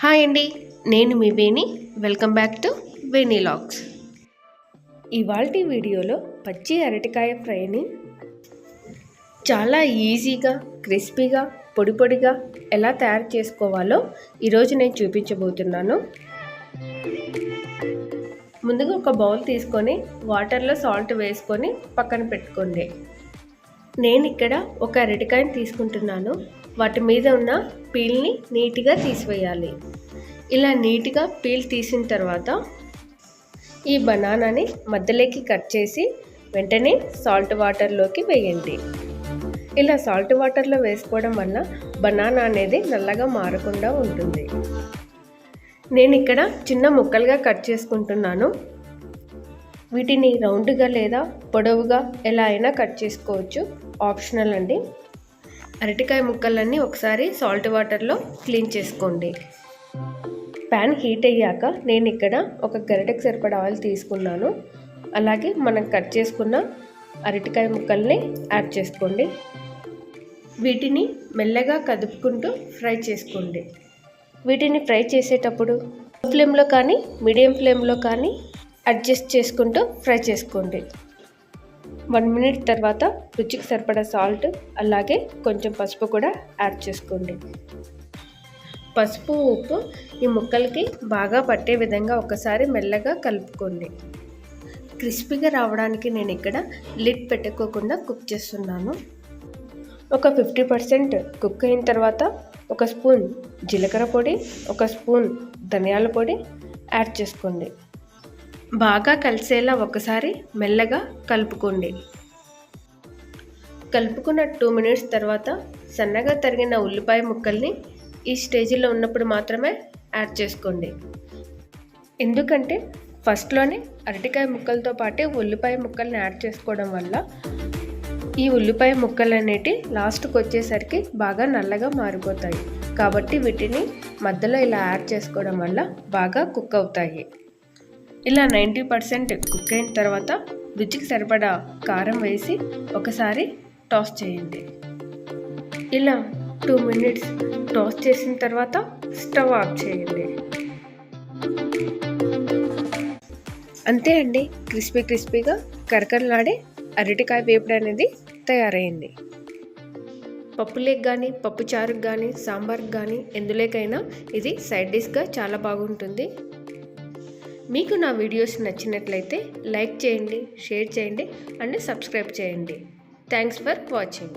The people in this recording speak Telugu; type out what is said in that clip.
హాయ్ అండి నేను మీ Veni. Welcome back to Veni logs ఇవాళ వీడియోలో పచ్చి అరటికాయ ఫ్రైని చాలా ఈజీగా క్రిస్పీగా పొడి పొడిగా ఎలా తయారు చేసుకోవాలో ఈరోజు నేను చూపించబోతున్నాను. ముందుగా ఒక బౌల్ తీసుకొని వాటర్లో సాల్ట్ వేసుకొని పక్కన పెట్టుకోండి. నేను ఇక్కడ ఒక అరటికాయని తీసుకుంటున్నాను. వాటి మీద ఉన్న పీల్ని నీట్గా తీసివేయాలి. ఇలా నీట్గా పీల్ తీసిన తర్వాత ఈ బనానాని మధ్యలోకి కట్ చేసి వెంటనే సాల్ట్ వాటర్లోకి వేయండి. ఇలా సాల్ట్ వాటర్లో వేసుకోవడం వల్ల బనానా అనేది నల్లగా మారకుండా ఉంటుంది. నేను ఇక్కడ చిన్న ముక్కలుగా కట్ చేసుకుంటున్నాను. వీటిని రౌండ్గా లేదా పొడవుగా ఎలా అయినా కట్ చేసుకోవచ్చు. ఆప్షనల్ అండి. అరటికాయ ముక్కలన్నీ ఒకసారి సాల్ట్ వాటర్లో క్లీన్ చేసుకోండి. ప్యాన్ హీట్ అయ్యాక నేను ఇక్కడ ఒక గరిటకు సరిపడా ఆయిల్ తీసుకున్నాను. అలాగే మనం కట్ చేసుకున్న అరటికాయ ముక్కల్ని యాడ్ చేసుకోండి. వీటిని మెల్లగా కదుపుకుంటూ ఫ్రై చేసుకోండి. వీటిని ఫ్రై చేసేటప్పుడు ఫ్లేమ్లో కానీ మీడియం ఫ్లేమ్లో కానీ అడ్జస్ట్ చేసుకుంటూ ఫ్రై చేసుకోండి. వన్ మినిట్ తర్వాత రుచికి సరిపడా సాల్ట్ అలాగే కొంచెం పసుపు కూడా యాడ్ చేసుకోండి. పసుపు ఉప్పు ఈ ముక్కలకి బాగా పట్టే విధంగా ఒకసారి మెల్లగా కలుపుకోండి. క్రిస్పీగా రావడానికి నేను ఇక్కడ లిడ్ పెట్టుకోకుండా కుక్ చేస్తున్నాను. ఒక ఫిఫ్టీ పర్సెంట్ కుక్ అయిన తర్వాత ఒక స్పూన్ జీలకర్ర పొడి ఒక స్పూన్ ధనియాల పొడి యాడ్ చేసుకోండి. బాగా కలిసేలా ఒకసారి మెల్లగా కలుపుకోండి. కలుపుకున్న టూ మినిట్స్ తర్వాత సన్నగా తరిగిన ఉల్లిపాయ ముక్కల్ని ఈ స్టేజ్లో ఉన్నప్పుడు మాత్రమే యాడ్ చేసుకోండి. ఎందుకంటే ఫస్ట్లోనే అరటికాయ ముక్కలతో పాటే ఉల్లిపాయ ముక్కల్ని యాడ్ చేసుకోవడం వల్ల ఈ ఉల్లిపాయ ముక్కలు అనేటి లాస్ట్కి వచ్చేసరికి బాగా నల్లగా మారిపోతాయి. కాబట్టి వీటిని మధ్యలో ఇలా యాడ్ చేసుకోవడం వల్ల బాగా కుక్ అవుతాయి. ఇలా నైంటీ పర్సెంట్ కుక్ అయిన తర్వాత రుచికి సరిపడా కారం వేసి ఒకసారి టాస్ చేయండి. ఇలా టూ మినిట్స్ టాస్ చేసిన తర్వాత స్టవ్ ఆఫ్ చేయండి. అంతే అండి. క్రిస్పీ క్రిస్పీగా కరకరలాడే అరటికాయ వేపుడు అనేది తయారైంది. పప్పులేకి కానీ పప్పు చారుకు కానీ సాంబార్కి కానీ ఎందులోకైనా ఇది సైడ్ డిష్గా చాలా బాగుంటుంది. మీకు నా వీడియోస్ నచ్చినట్లయితే లైక్ చేయండి షేర్ చేయండి అండ్ సబ్స్క్రైబ్ చేయండి. Thanks for watching